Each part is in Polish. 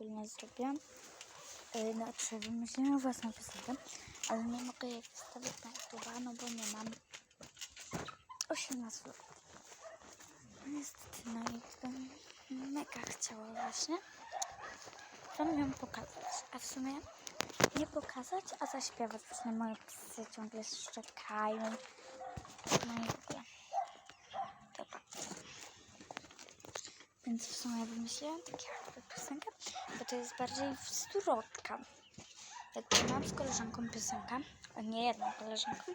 ogólnie zrobiłam. Yy, znaczy wymyśliłam własną piosenkę, ale nie mogę jej wstawić na YouTube, no bo nie mam 18 lat. Niestety, no i bym mega chciała właśnie wam ją pokazać, a w sumie nie pokazać, a zaśpiewać. Właśnie moje psy ciągle szczekają. No i w ogóle. Dobra. Więc w sumie wymyśliłam taką piosenkę, bo to jest bardziej wzrotka. Jakby mam z koleżanką piosenkę, a nie jedną koleżanką,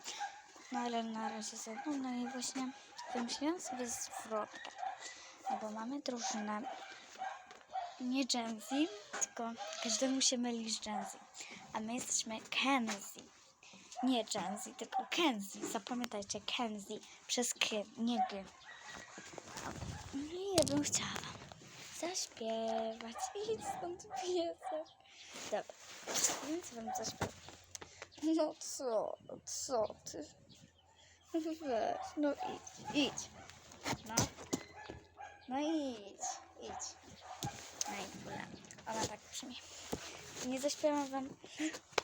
no ale na razie z jedną, no i właśnie wymyśliłam sobie zwrotkę. No bo mamy drużynę nie Gen Z, tylko każdemu się myli z Gen Z. A my jesteśmy Kenzie. Nie Gen Z, tylko Kenzie. Zapamiętajcie, Kenzie przez K, nie G. No i ja bym chciała wam zaśpiewać. Idź stąd piesek. Dobra, więc wam zaśpiewam. No co, co ty? Weź, no idź, idź. No, no idź, idź. No i w ogóle ona tak brzmi. Nie zaśpiewam wam,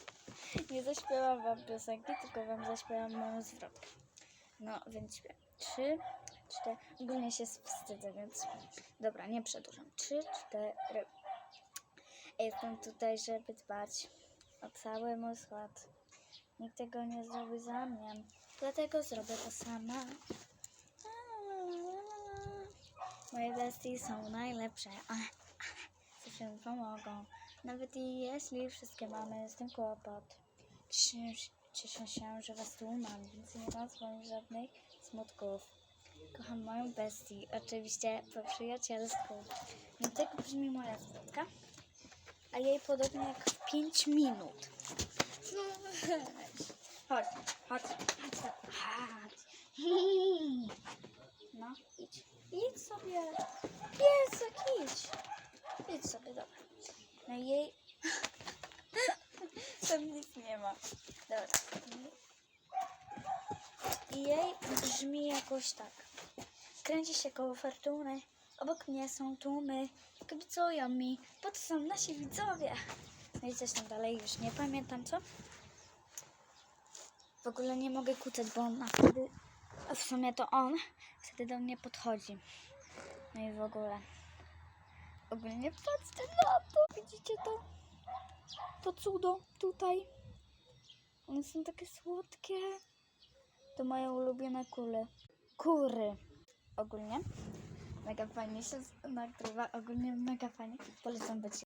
nie zaśpiewam wam piosenki, tylko wam zaśpiewam moją zwrotkę. No, więc śpiewam. Trzy, cztery. Ogólnie się wstydzę, więc dobra, nie przedłużam. Trzy, cztery. Jestem tutaj, żeby dbać o cały mój skład. Nikt tego nie zrobi za mnie, dlatego zrobię to sama. Moje bestie są najlepsze. Zawsze mi pomogą. Nawet i jeśli wszystkie mamy z tym kłopot. Cieszę, się, że was tu mam, więc nie mam swoich żadnych smutków. Kocham moją bestię, oczywiście po przyjacielsku. No tak brzmi moja zwrotka. A jej podobnie jak w 5 minut. No. Chodź, chodź, chodź, chodź. No, idź. Idź sobie. Piesek, idź. Idź sobie, dobra. No jej... Tam nic nie ma. Dobra. I jej brzmi jakoś tak. Kręci się koło fortuny. Obok mnie są tłumy. Kibicują mi, bo to są nasi widzowie. No i coś tam dalej, już nie pamiętam co. W ogóle nie mogę kucać, bo on wtedy... A w sumie to on wtedy do mnie podchodzi. No i w ogóle. Ogólnie patrzcie na to. Widzicie to? To cudo tutaj. One są takie słodkie. To moje ulubione kule. Kury. Ogólnie. Mega fajnie się nagrywa. Ogólnie mega fajnie. Polecam być